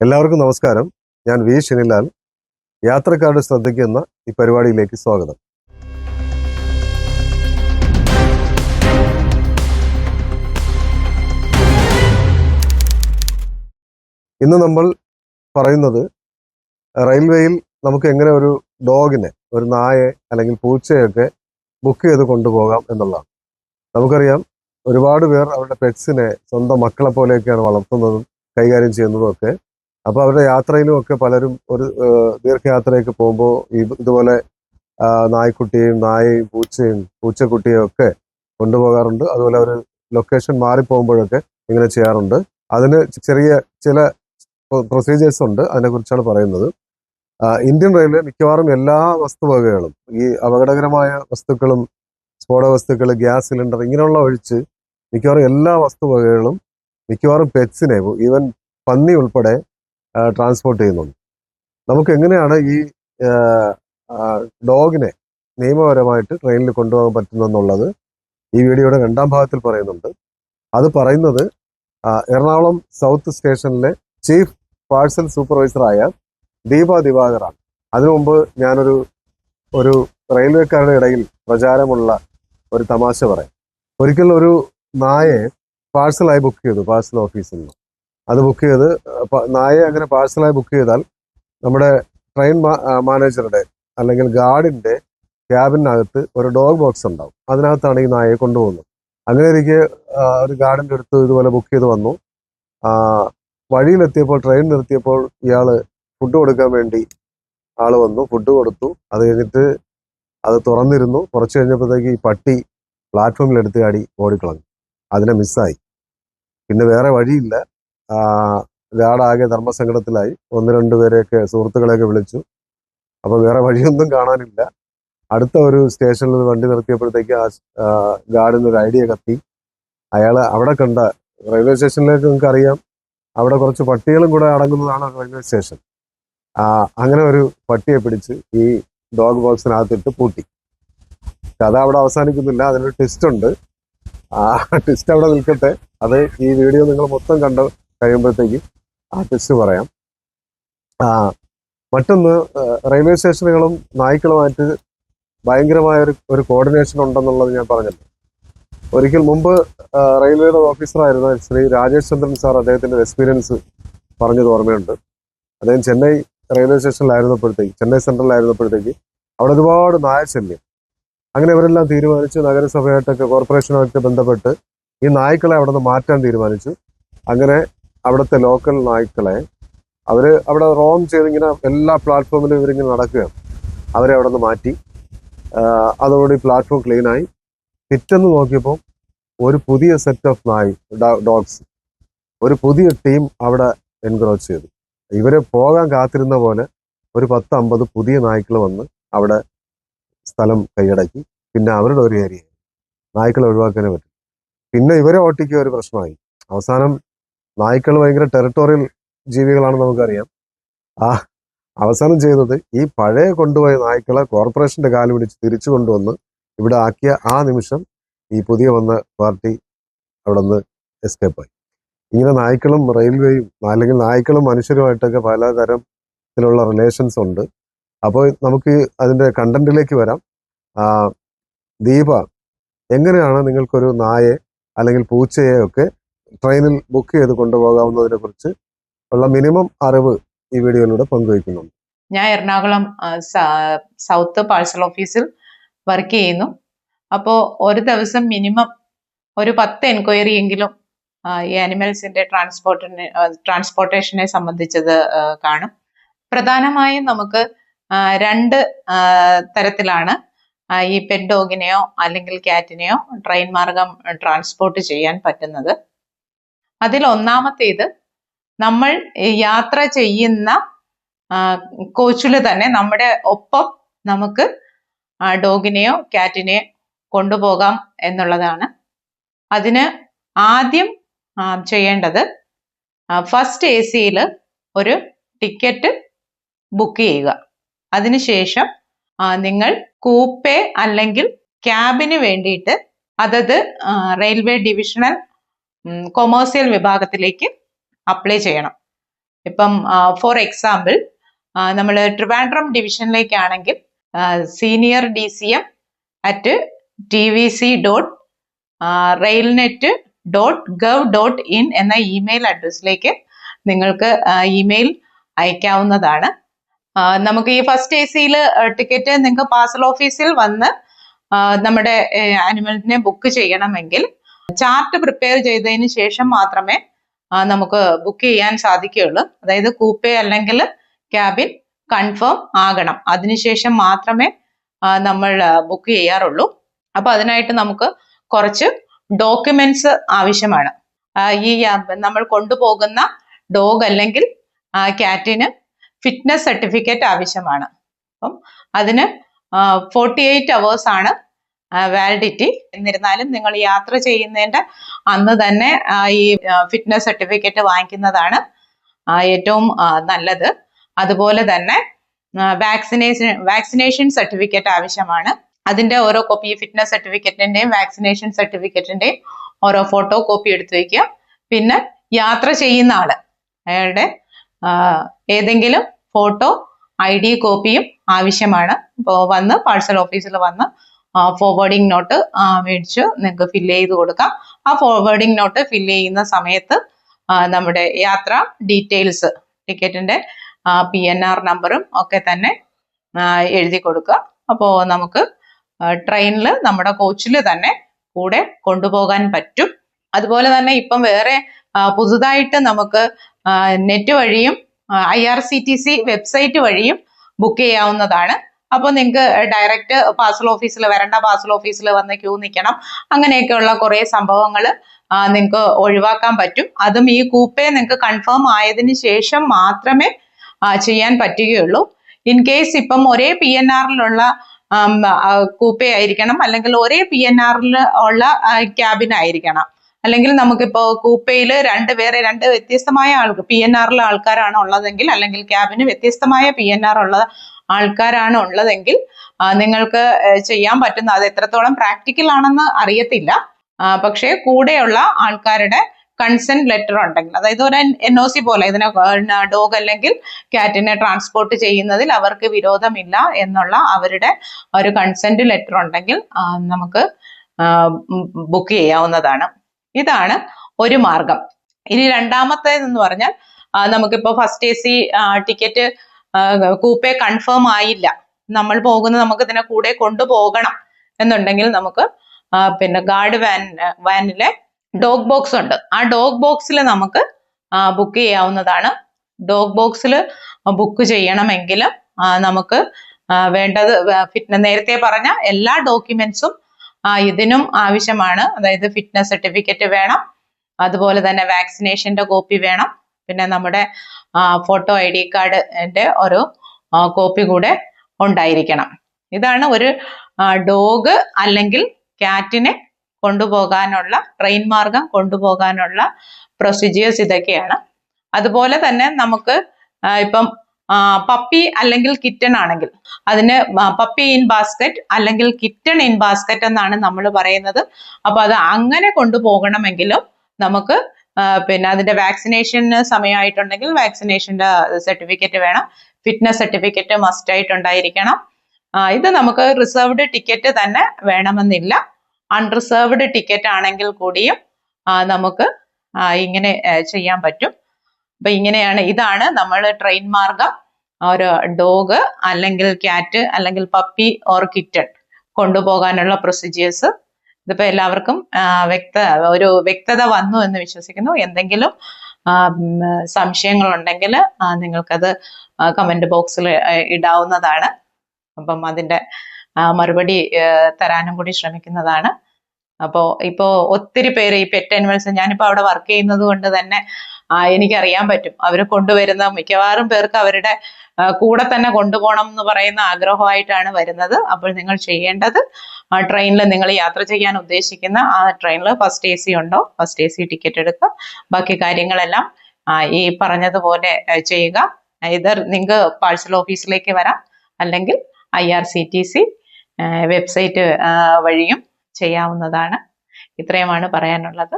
എല്ലാവർക്കും നമസ്കാരം. ഞാൻ വി ശനിലാൽ. യാത്രക്കാരുടെ ശ്രദ്ധിക്കുന്ന ഈ പരിപാടിയിലേക്ക് സ്വാഗതം. ഇന്ന് നമ്മൾ പറയുന്നത് റെയിൽവേയിൽ നമുക്ക് എങ്ങനെ ഒരു ഡോഗിനെ ഒരു നായെ അല്ലെങ്കിൽ പൂച്ചയൊക്കെ ബുക്ക് ചെയ്ത് കൊണ്ടുപോകാം എന്നുള്ളതാണ്. നമുക്കറിയാം ഒരുപാട് പേർ അവരുടെ പെറ്റ്സിനെ സ്വന്തം മക്കളെ പോലെയൊക്കെയാണ് വളർത്തുന്നതും കൈകാര്യം ചെയ്യുന്നതും ഒക്കെ. അപ്പോൾ അവരുടെ യാത്രയിലും ഒക്കെ പലരും ഒരു ദീർഘയാത്രയൊക്കെ പോകുമ്പോൾ ഈ ഇതുപോലെ നായ്ക്കുട്ടിയും നായയും പൂച്ചയും പൂച്ചക്കുട്ടിയും ഒക്കെ കൊണ്ടുപോകാറുണ്ട്. അതുപോലെ അവർ ലൊക്കേഷൻ മാറിപ്പോകുമ്പോഴൊക്കെ ഇങ്ങനെ ചെയ്യാറുണ്ട്. അതിന് ചെറിയ ചില പ്രൊസീജിയേഴ്സ് ഉണ്ട്. അതിനെക്കുറിച്ചാണ് പറയുന്നത്. ഇന്ത്യൻ റെയിൽവേ മിക്കവാറും എല്ലാ വസ്തുവകകളും ഈ അപകടകരമായ വസ്തുക്കളും സ്ഫോടക വസ്തുക്കൾ ഗ്യാസ് സിലിണ്ടർ ഇങ്ങനെയുള്ള ഒഴിച്ച് മിക്കവാറും എല്ലാ വസ്തുവകകളും മിക്കവാറും പെറ്റ്സിനെ ഈവൻ പന്നി ഉൾപ്പെടെ ട്രാൻസ്പോർട്ട് ചെയ്യുന്നുണ്ട്. നമുക്ക് എങ്ങനെയാണ് ഈ ഡോഗിനെ നിയമപരമായിട്ട് ട്രെയിനിൽ കൊണ്ടുപോകാൻ പറ്റുന്നെന്നുള്ളത് ഈ വീഡിയോയുടെ രണ്ടാം ഭാഗത്തിൽ പറയുന്നുണ്ട്. അത് പറയുന്നത് എറണാകുളം സൗത്ത് സ്റ്റേഷനിലെ ചീഫ് പാഴ്സൽ സൂപ്പർവൈസറായ ദീപ ദിവാകറാണ്. അതിനു മുമ്പ് ഞാനൊരു ഒരു റെയിൽവേക്കാരുടെ ഇടയിൽ പ്രചാരമുള്ള ഒരു തമാശ പറയാം. ഒരിക്കൽ ഒരു നായെ പാഴ്സലായി ബുക്ക് ചെയ്തു പാഴ്സൽ ഓഫീസിൽ നിന്ന്. അത് ബുക്ക് ചെയ്ത് നായയെ അങ്ങനെ പാഴ്സലായി ബുക്ക് ചെയ്താൽ നമ്മുടെ ട്രെയിൻ മാനേജറുടെ അല്ലെങ്കിൽ ഗാർഡിന്റെ ക്യാബിനകത്ത് ഒരു ഡോഗ് ബോക്സ് ഉണ്ടാവും. അതിനകത്താണ് ഈ നായയെ കൊണ്ടുപോകുന്നത്. അങ്ങനെ എനിക്ക് ഒരു ഗാർഡിന്റെ അടുത്ത് ഇതുപോലെ ബുക്ക് ചെയ്ത് വന്നു. വഴിയിലെത്തിയപ്പോൾ ട്രെയിൻ നിർത്തിയപ്പോൾ ഇയാൾ ഫുഡ് കൊടുക്കാൻ വേണ്ടി ആൾ വന്നു. ഫുഡ് കൊടുത്തു. അത് കഴിഞ്ഞിട്ട് അത് തുറന്നിരുന്നു. കുറച്ച് കഴിഞ്ഞപ്പോഴത്തേക്ക് ഈ പട്ടി പ്ലാറ്റ്ഫോമിൽ എടുത്ത് ചാടി ഓടിക്കളഞ്ഞു. അതിനെ മിസ്സായി പിന്നെ വേറെ വഴിയില്ല. ഗാർഡാകെ ധർമ്മസങ്കടത്തിലായി. ഒന്ന് രണ്ട് പേരെയൊക്കെ സുഹൃത്തുക്കളെയൊക്കെ വിളിച്ചു. അപ്പോൾ വേറെ വഴിയൊന്നും കാണാനില്ല. അടുത്ത ഒരു സ്റ്റേഷനിൽ നിന്ന് വണ്ടി നിർത്തിയപ്പോഴത്തേക്ക് ആ ആ, ഗാർഡിന് ഒരു ഐഡിയ കത്തി. അയാൾ അവിടെ കണ്ട റെയിൽവേ സ്റ്റേഷനിലേക്ക് നിങ്ങൾക്ക് അറിയാം. അവിടെ കുറച്ച് പട്ടികളും കൂടെ അടങ്ങുന്നതാണ് റെയിൽവേ സ്റ്റേഷൻ. അങ്ങനെ ഒരു പട്ടിയെ പിടിച്ച് ഈ ഡോഗ് ബോക്സിനകത്തിട്ട് പൂട്ടി. കഥ അവിടെ അവസാനിക്കുന്നില്ല. അതിനൊരു ട്വിസ്റ്റ് ഉണ്ട്. ആ ട്വിസ്റ്റ് അവിടെ നിൽക്കട്ടെ. അത് ഈ വീഡിയോ നിങ്ങൾ മൊത്തം കണ്ട്? കഴിയുമ്പോഴത്തേക്ക് ആ ടെസ്റ്റ് പറയാം. മറ്റൊന്ന് റെയിൽവേ സ്റ്റേഷനുകളും നായ്ക്കളുമായിട്ട് ഭയങ്കരമായ ഒരു ഒരു കോർഡിനേഷൻ ഉണ്ടെന്നുള്ളത് ഞാൻ പറഞ്ഞല്ലോ. ഒരിക്കൽ മുമ്പ് റെയിൽവേയുടെ ഓഫീസറായിരുന്ന ശ്രീ രാജേഷ് ചന്ദ്രൻ സാർ അദ്ദേഹത്തിന്റെ എക്സ്പീരിയൻസ് പറഞ്ഞത് ഓർമ്മയുണ്ട്. അദ്ദേഹം ചെന്നൈ റെയിൽവേ സ്റ്റേഷനിലായിരുന്നപ്പോഴത്തേക്ക് ചെന്നൈ സെൻട്രലിലായിരുന്നപ്പോഴത്തേക്ക് അവിടെ ഒരുപാട് നായശല്യം. അങ്ങനെ ഇവരെല്ലാം തീരുമാനിച്ച് നഗരസഭയായിട്ടൊക്കെ കോർപ്പറേഷനുമായിട്ട് ബന്ധപ്പെട്ട് ഈ നായ്ക്കളെ അവിടെ നിന്ന് മാറ്റാൻ തീരുമാനിച്ചു. അങ്ങനെ അവിടുത്തെ ലോക്കൽ നായ്ക്കളെ അവർ അവിടെ റോം ചെയ്തിങ്ങനെ എല്ലാ പ്ലാറ്റ്ഫോമിലും ഇവരിങ്ങനെ നടക്കുകയാണ് അവരെ അവിടെ നിന്ന് മാറ്റി അതോടെ പ്ലാറ്റ്ഫോം ക്ലീനായി പിറ്റെന്ന് നോക്കിയപ്പോൾ ഒരു പുതിയ സെറ്റ് ഓഫ് നായ് ഡോഗ്സ് ഒരു പുതിയ ടീം അവിടെ എൻക്രോച്ച് ചെയ്തു. ഇവരെ പോകാൻ കാത്തിരുന്ന പോലെ ഒരു പത്ത് അമ്പത് പുതിയ നായ്ക്കൾ വന്ന് അവിടെ സ്ഥലം കൈയടക്കി. പിന്നെ അവരുടെ ഒരു ഏരിയ നായ്ക്കളെ ഒഴിവാക്കാനേ പറ്റും. പിന്നെ ഇവരെ ഓട്ടിക്കുക ഒരു പ്രശ്നമായി. അവസാനം നായ്ക്കൾ ഭയങ്കര ടെറിട്ടോറിയൽ ജീവികളാണെന്ന് നമുക്കറിയാം. ആ അവസാനം ചെയ്തത് ഈ പഴയ കൊണ്ടുപോയ നായ്ക്കളെ കോർപ്പറേഷന്റെ കാൽ പിടിച്ച് തിരിച്ചു കൊണ്ടുവന്ന് ഇവിടെ ആക്കിയ ആ നിമിഷം ഈ പുതിയ വന്ന പാർട്ടി അവിടെ നിന്ന് എസ്കേപ്പായി ഇങ്ങനെ നായ്ക്കളും റെയിൽവേയും അല്ലെങ്കിൽ നായ്ക്കളും മനുഷ്യരുമായിട്ടൊക്കെ പലതരത്തിലുള്ള റിലേഷൻസ് ഉണ്ട്. അപ്പോൾ നമുക്ക് അതിന്റെ കണ്ടന്റിലേക്ക് വരാം. ദീപ എങ്ങനെയാണ് നിങ്ങൾക്കൊരു നായെ അല്ലെങ്കിൽ പൂച്ചയെ ഒക്കെ ട്രെയിനിൽ ബുക്ക് ചെയ്ത് കൊണ്ടുപോകാവുന്നതിനെ കുറിച്ച് ഉള്ള മിനിമം അറിവ് ഈ വീഡിയോയിലൂടെ പങ്കുവയ്ക്കുന്നുണ്ട്. ഞാൻ എറണാകുളം സൗത്ത് പാഴ്സൽ ഓഫീസിൽ വർക്ക് ചെയ്യുന്നു. അപ്പോൾ ഒരു ദിവസം മിനിമം ഒരു പത്ത് എൻക്വയറി എങ്കിലും ഈ അനിമൽസിന്റെ ട്രാൻസ്പോർട്ടിനെ ട്രാൻസ്പോർട്ടേഷനെ സംബന്ധിച്ചത് കാണും. പ്രധാനമായും നമുക്ക് രണ്ട് തരത്തിലാണ് ഈ പെറ്റ് ഡോഗിനെയോ അല്ലെങ്കിൽ ക്യാറ്റിനെയോ ട്രെയിൻ മാർഗം ട്രാൻസ്പോർട്ട് ചെയ്യാൻ പറ്റുന്നത്. അതിൽ ഒന്നാമത്തേത് നമ്മൾ യാത്ര ചെയ്യുന്ന കോച്ചിൽ തന്നെ നമ്മുടെ ഒപ്പം നമുക്ക് ഡോഗിനെയോ ക്യാറ്റിനെയോ കൊണ്ടുപോകാം എന്നുള്ളതാണ്. അതിന് ആദ്യം ചെയ്യേണ്ടത് ഫസ്റ്റ് എ സിയിൽ ഒരു ടിക്കറ്റ് ബുക്ക് ചെയ്യുക. അതിനുശേഷം നിങ്ങൾ കൂപ്പെ അല്ലെങ്കിൽ ക്യാബിന് വേണ്ടിയിട്ട് അതത് റെയിൽവേ ഡിവിഷണൽ കൊമേഴ്സ്യൽ വിഭാഗത്തിലേക്ക് അപ്ലൈ ചെയ്യണം. ഇപ്പം ഫോർ എക്സാമ്പിൾ നമ്മൾ Trivandrum ഡിവിഷനിലേക്കാണെങ്കിൽ senior D C M at T V C dot railnet dot gov dot in എന്ന ഇമെയിൽ അഡ്രസ്സിലേക്ക് നിങ്ങൾക്ക് ഇമെയിൽ അയക്കാവുന്നതാണ്. നമുക്ക് ഈ ഫസ്റ്റ് എ സിയിൽ ടിക്കറ്റ് നിങ്ങൾക്ക് പാർസൽ ഓഫീസിൽ വന്ന് നമ്മുടെ അനിമലിനെ ബുക്ക് ചെയ്യണമെങ്കിൽ ചാർട്ട് പ്രിപ്പയർ ചെയ്തതിന് ശേഷം മാത്രമേ നമുക്ക് ബുക്ക് ചെയ്യാൻ സാധിക്കുകയുള്ളൂ. അതായത് കൂപ്പെ അല്ലെങ്കിൽ ക്യാബിൻ കൺഫേം ആകണം. അതിനുശേഷം മാത്രമേ നമ്മൾ ബുക്ക് ചെയ്യാറുള്ളൂ. അപ്പൊ അതിനായിട്ട് നമുക്ക് കുറച്ച് ഡോക്യുമെന്റ്സ് ആവശ്യമാണ്. ഈ നമ്മൾ കൊണ്ടുപോകുന്ന ഡോഗ് അല്ലെങ്കിൽ ക്യാറ്റിന് ഫിറ്റ്നസ് സർട്ടിഫിക്കറ്റ് ആവശ്യമാണ്. അപ്പം അതിന് ഫോർട്ടി എയ്റ്റ് അവേഴ്സ് ആണ് വാലിഡിറ്റി എന്നിരുന്നാലും നിങ്ങൾ യാത്ര ചെയ്യുന്നതിന്റെ അന്ന് തന്നെ ഈ ഫിറ്റ്നസ് സർട്ടിഫിക്കറ്റ് വാങ്ങിക്കുന്നതാണ് ഏറ്റവും നല്ലത്. അതുപോലെ തന്നെ വാക്സിനേഷൻ വാക്സിനേഷൻ സർട്ടിഫിക്കറ്റ് ആവശ്യമാണ്. അതിന്റെ ഓരോ കോപ്പി ഫിറ്റ്നസ് സർട്ടിഫിക്കറ്റിന്റെയും വാക്സിനേഷൻ സർട്ടിഫിക്കറ്റിന്റെയും ഓരോ ഫോട്ടോ കോപ്പി എടുത്തു വെക്കുക. പിന്നെ യാത്ര ചെയ്യുന്ന ആൾ അയാളുടെ ഏതെങ്കിലും ഫോട്ടോ ഐ ഡി കോപ്പിയും ആവശ്യമാണ്. ഇപ്പോൾ വന്ന് പാഴ്സൽ ഓഫീസിൽ വന്ന് ഫോർവേഡിംഗ് നോട്ട് മേടിച്ച് നിങ്ങൾക്ക് ഫില്ല് ചെയ്ത് കൊടുക്കാം. ആ ഫോർവേഡിംഗ് നോട്ട് ഫില്ല് ചെയ്യുന്ന സമയത്ത് നമ്മുടെ യാത്ര ഡീറ്റെയിൽസ് ടിക്കറ്റിന്റെ പി എൻ ആർ നമ്പറും ഒക്കെ തന്നെ എഴുതി കൊടുക്കുക. അപ്പോൾ നമുക്ക് ട്രെയിനിൽ നമ്മുടെ കോച്ചിൽ തന്നെ കൂടെ കൊണ്ടുപോകാൻ പറ്റും. അതുപോലെ തന്നെ ഇപ്പം വേറെ പുതുതായിട്ട് നമുക്ക് നെറ്റ് വഴിയും I R C T C website വഴിയും ബുക്ക് ചെയ്യാവുന്നതാണ്. അപ്പോൾ നിങ്ങൾക്ക് ഡയറക്റ്റ് പാർസൽ ഓഫീസിൽ വരേണ്ട പാർസൽ ഓഫീസിൽ വന്ന് ക്യൂ നിൽക്കണം അങ്ങനെയൊക്കെയുള്ള കുറേ സംഭവങ്ങൾ നിങ്ങൾക്ക് ഒഴിവാക്കാൻ പറ്റും. അതും ഈ കൂപ്പേ നിങ്ങൾക്ക് കൺഫേം ആയതിനു ശേഷം മാത്രമേ ചെയ്യാൻ പറ്റുകയുള്ളൂ. ഇൻ കേസ് ഇപ്പം ഒരേ പി എൻ ആറിലുള്ള കൂപ്പേ ആയിരിക്കണം. അല്ലെങ്കിൽ ഒരേ പി എൻ ആറിൽ ഉള്ള ക്യാബിൻ ആയിരിക്കണം. അല്ലെങ്കിൽ നമുക്കിപ്പോൾ കൂപ്പയിൽ രണ്ട് വേറെ രണ്ട് വ്യത്യസ്തമായ ആൾക്ക് പി എൻ ആറിലെ ആൾക്കാരാണ് ഉള്ളതെങ്കിൽ അല്ലെങ്കിൽ ക്യാബിന് വ്യത്യസ്തമായ പി എൻ ആർ ഉള്ള ആൾക്കാരാണ് ഉള്ളതെങ്കിൽ നിങ്ങൾക്ക് ചെയ്യാൻ പറ്റുന്ന അത് എത്രത്തോളം പ്രാക്ടിക്കൽ ആണെന്ന് അറിയത്തില്ല. പക്ഷെ കൂടെയുള്ള ആൾക്കാരുടെ കൺസെന്റ് ലെറ്റർ ഉണ്ടെങ്കിൽ അതായത് ഒരു എൻ ഒ സി പോലെ ഇതിനെ ഡോഗ് അല്ലെങ്കിൽ ക്യാറ്റിനെ ട്രാൻസ്പോർട്ട് ചെയ്യുന്നതിൽ അവർക്ക് വിരോധമില്ല എന്നുള്ള അവരുടെ ഒരു കൺസെന്റ് ലെറ്റർ ഉണ്ടെങ്കിൽ നമുക്ക് ബുക്ക് ചെയ്യാവുന്നതാണ്. ഇതാണ് ഒരു മാർഗം. ഇനി രണ്ടാമത്തേതെന്ന് പറഞ്ഞാൽ നമുക്കിപ്പോൾ നമുക്കിപ്പോ first A C ticket coupe confirm ആയില്ല. നമ്മൾ പോകുന്ന നമുക്ക് ഇതിനെ കൂടെ കൊണ്ടുപോകണം എന്നുണ്ടെങ്കിൽ നമുക്ക് പിന്നെ ഗാർഡ് വാൻ വാനിലെ ഡോഗ് ബോക്സ് ഉണ്ട്. ആ ഡോഗ് ബോക്സിൽ നമുക്ക് ബുക്ക് ചെയ്യാവുന്നതാണ്. ഡോഗ് ബോക്സിൽ ബുക്ക് ചെയ്യണമെങ്കിൽ നമുക്ക് വേണ്ടത് ഫിറ്റ്നസ് നേരത്തെ പറഞ്ഞ എല്ലാ ഡോക്യുമെന്റ്സും ഇതിനും ആവശ്യമാണ്. അതായത് ഫിറ്റ്നസ് സർട്ടിഫിക്കറ്റ് വേണം. അതുപോലെ തന്നെ വാക്സിനേഷന്റെ കോപ്പി വേണം. പിന്നെ നമ്മുടെ ഫോട്ടോ ഐ ഡി കാർഡിന്റെ ഒരു കോപ്പി കൂടെ ഉണ്ടായിരിക്കണം. ഇതാണ് ഒരു ഡോഗ് അല്ലെങ്കിൽ ക്യാറ്റിനെ കൊണ്ടുപോകാനുള്ള ട്രെയിൻ മാർഗം കൊണ്ടുപോകാനുള്ള പ്രൊസീജിയേഴ്സ് ഇതൊക്കെയാണ്. അതുപോലെ തന്നെ നമുക്ക് ഇപ്പം പപ്പി അല്ലെങ്കിൽ കിറ്റൺ ആണെങ്കിൽ അതിന് പപ്പി ഇൻ ബാസ്ക്കറ്റ് അല്ലെങ്കിൽ കിറ്റൺ ഇൻ ബാസ്ക്കറ്റ് എന്നാണ് നമ്മൾ പറയുന്നത്. അപ്പൊ അത് അങ്ങനെ കൊണ്ടുപോകണമെങ്കിലും നമുക്ക് പിന്നെ അതിന്റെ വാക്സിനേഷന് സമയമായിട്ടുണ്ടെങ്കിൽ വാക്സിനേഷന്റെ സർട്ടിഫിക്കറ്റ് വേണം. ഫിറ്റ്നസ് സർട്ടിഫിക്കറ്റ് മസ്റ്റ് ആയിട്ടുണ്ടായിരിക്കണം. ഇത് നമുക്ക് റിസർവ്ഡ് ടിക്കറ്റ് തന്നെ വേണമെന്നില്ല. അൺറിസർവ്ഡ് ടിക്കറ്റ് ആണെങ്കിൽ കൂടിയും നമുക്ക് ഇങ്ങനെ ചെയ്യാൻ പറ്റും. അപ്പൊ ഇങ്ങനെയാണ് ഇതാണ് നമ്മൾ ട്രെയിൻ മാർഗം. ഒരു ഡോഗ് അല്ലെങ്കിൽ ക്യാറ്റ് അല്ലെങ്കിൽ പപ്പി ഓർ കിറ്റൺ കൊണ്ടുപോകാനുള്ള പ്രൊസീജിയേഴ്സ് ഇതിപ്പോ എല്ലാവർക്കും വ്യക്ത ഒരു വ്യക്തത വന്നു എന്ന് വിശ്വസിക്കുന്നു. എന്തെങ്കിലും സംശയങ്ങൾ ഉണ്ടെങ്കിൽ നിങ്ങൾക്കത് കമന്റ് ബോക്സിൽ ഇടാവുന്നതാണ്. അപ്പം അതിന്റെ മറുപടി തരാനും കൂടി ശ്രമിക്കുന്നതാണ്. അപ്പോൾ ഇപ്പോൾ ഒത്തിരി പേര് ഈ പെറ്റ് അനിമൽസ് ഞാനിപ്പോൾ അവിടെ വർക്ക് ചെയ്യുന്നത് കൊണ്ട് തന്നെ എനിക്കറിയാൻ പറ്റും. അവർ കൊണ്ടുവരുന്ന മിക്കവാറും പേർക്ക് അവരുടെ കൂടെ തന്നെ കൊണ്ടുപോകണം എന്ന് പറയുന്ന ആഗ്രഹമായിട്ടാണ് വരുന്നത്. അപ്പോൾ നിങ്ങൾ ചെയ്യേണ്ടത് ആ ട്രെയിനിൽ നിങ്ങൾ യാത്ര ചെയ്യാൻ ഉദ്ദേശിക്കുന്ന ആ ട്രെയിനിൽ ഫസ്റ്റ് എ സി ഉണ്ടോ? ഫസ്റ്റ് എ സി ടിക്കറ്റ് എടുക്കുക. ബാക്കി കാര്യങ്ങളെല്ലാം ഈ പറഞ്ഞതുപോലെ ചെയ്യുക. ഇതർ നിങ്ങൾക്ക് പാഴ്സൽ ഓഫീസിലേക്ക് വരാം. അല്ലെങ്കിൽ I R C T C website വഴിയും ചെയ്യാവുന്നതാണ്. ഇത്രയുമാണ് പറയാനുള്ളത്.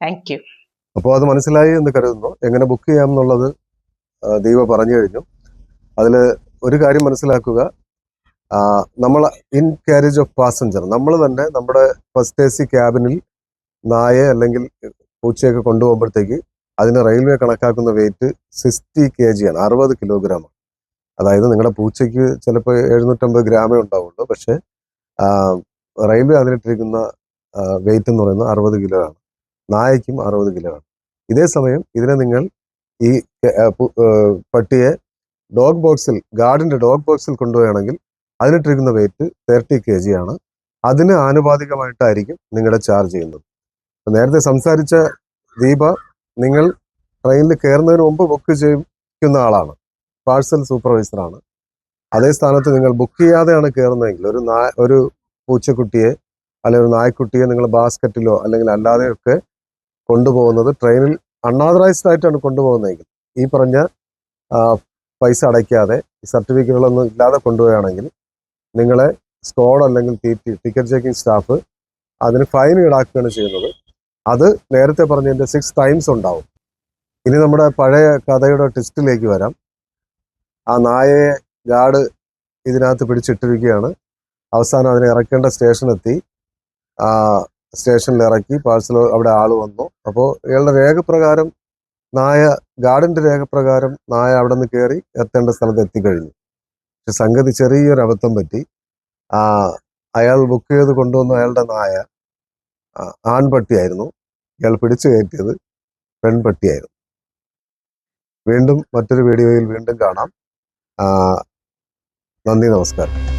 താങ്ക് അപ്പോൾ അത് മനസ്സിലായി എന്ന് കരുതുന്നു. എങ്ങനെ ബുക്ക് ചെയ്യാം എന്നുള്ളത് ദൈവ പറഞ്ഞു കഴിഞ്ഞു. അതിൽ ഒരു കാര്യം മനസ്സിലാക്കുക. നമ്മൾ ഇൻ കാരേജ് ഓഫ് പാസഞ്ചർ നമ്മൾ തന്നെ നമ്മുടെ ഫസ്റ്റ് എ സി ക്യാബിനിൽ നായ അല്ലെങ്കിൽ പൂച്ചയൊക്കെ കൊണ്ടുപോകുമ്പോഴത്തേക്ക് അതിന് റെയിൽവേ കണക്കാക്കുന്ന വെയിറ്റ് സിക്സ്റ്റി കെ ജി ആണ് അറുപത് കിലോഗ്രാം അതായത് നിങ്ങളുടെ പൂച്ചയ്ക്ക് ചിലപ്പോൾ എഴുന്നൂറ്റമ്പത് ഗ്രാമേ ഉണ്ടാവുള്ളൂ. പക്ഷേ റെയിൽവേ അതിലിട്ടിരിക്കുന്ന വെയിറ്റ് എന്ന് പറയുന്നത് അറുപത് കിലോ ആണ്. നായയ്ക്കും അറുപത് കിലോ ആണ്. ഇതേ സമയം ഇതിനെ നിങ്ങൾ ഈ പട്ടിയെ ഡോഗ് ബോക്സിൽ ഗാർഡിന്റെ ഡോഗ് ബോക്സിൽ കൊണ്ടുപോവുകയാണെങ്കിൽ അതിനിട്ടിരിക്കുന്ന വെയിറ്റ് തേർട്ടി കെ ജി ആണ്. അതിന് ആനുപാതികമായിട്ടായിരിക്കും നിങ്ങളുടെ ചാർജ് ചെയ്യുന്നത്. നേരത്തെ സംസാരിച്ച ദീപ നിങ്ങൾ ട്രെയിനിൽ കയറുന്നതിന് മുമ്പ് ബുക്ക് ചെയ്യിക്കുന്ന ആളാണ്. പാഴ്സൽ സൂപ്പർവൈസറാണ് അതേ സ്ഥാനത്ത് നിങ്ങൾ ബുക്ക് ചെയ്യാതെയാണ് കയറുന്നതെങ്കിൽ ഒരു നാ ഒരു പൂച്ചക്കുട്ടിയെ അല്ലെങ്കിൽ ഒരു നായ്ക്കുട്ടിയെ നിങ്ങൾ ബാസ്ക്കറ്റിലോ അല്ലെങ്കിൽ അല്ലാതെയൊക്കെ കൊണ്ടുപോകുന്നത്. ട്രെയിനിൽ അൺഓതറൈസ്ഡ് ആയിട്ടാണ് കൊണ്ടുപോകുന്നതെങ്കിൽ ഈ പറഞ്ഞ പൈസ അടയ്ക്കാതെ സർട്ടിഫിക്കറ്റുകളൊന്നും ഇല്ലാതെ കൊണ്ടുപോവുകയാണെങ്കിൽ നിങ്ങളെ സ്കോഡ് അല്ലെങ്കിൽ ടിക്കറ്റ് ചെക്കിംഗ് സ്റ്റാഫ് അതിന് ഫൈൻ ഈടാക്കുകയാണ് ചെയ്യുന്നത്. അത് നേരത്തെ പറഞ്ഞതിന്റെ സിക്സ് ടൈംസ് ഉണ്ടാവും. ഇനി നമ്മുടെ പഴയ കഥയുടെ ടെസ്റ്റിലേക്ക് വരാം. ആ നായയെ ഗാർഡ് ഇതിനകത്ത് പിടിച്ചിട്ടിരിക്കുകയാണ്. അവസാനം അതിനെ ഇറക്കേണ്ട സ്റ്റേഷനെത്തി സ്റ്റേഷനിൽ ഇറക്കി പാഴ്സൽ അവിടെ ആൾ വന്നു. അപ്പോൾ ഇയാളുടെ രേഖപ്രകാരം നായ ഗാർഡിന്റെ രേഖപ്രകാരം നായ അവിടെ നിന്ന് കയറി എത്തേണ്ട സ്ഥലത്ത് എത്തിക്കഴിഞ്ഞു. പക്ഷെ സംഗതി ചെറിയൊരു അബദ്ധം പറ്റി. അയാൾ ബുക്ക് ചെയ്ത് കൊണ്ടുവന്ന അയാളുടെ നായ ആൺപട്ടിയായിരുന്നു. ഇയാൾ പിടിച്ചു കയറ്റിയത് പെൺപട്ടിയായിരുന്നു. വീണ്ടും മറ്റൊരു വീഡിയോയിൽ വീണ്ടും കാണാം. നന്ദി നമസ്കാരം.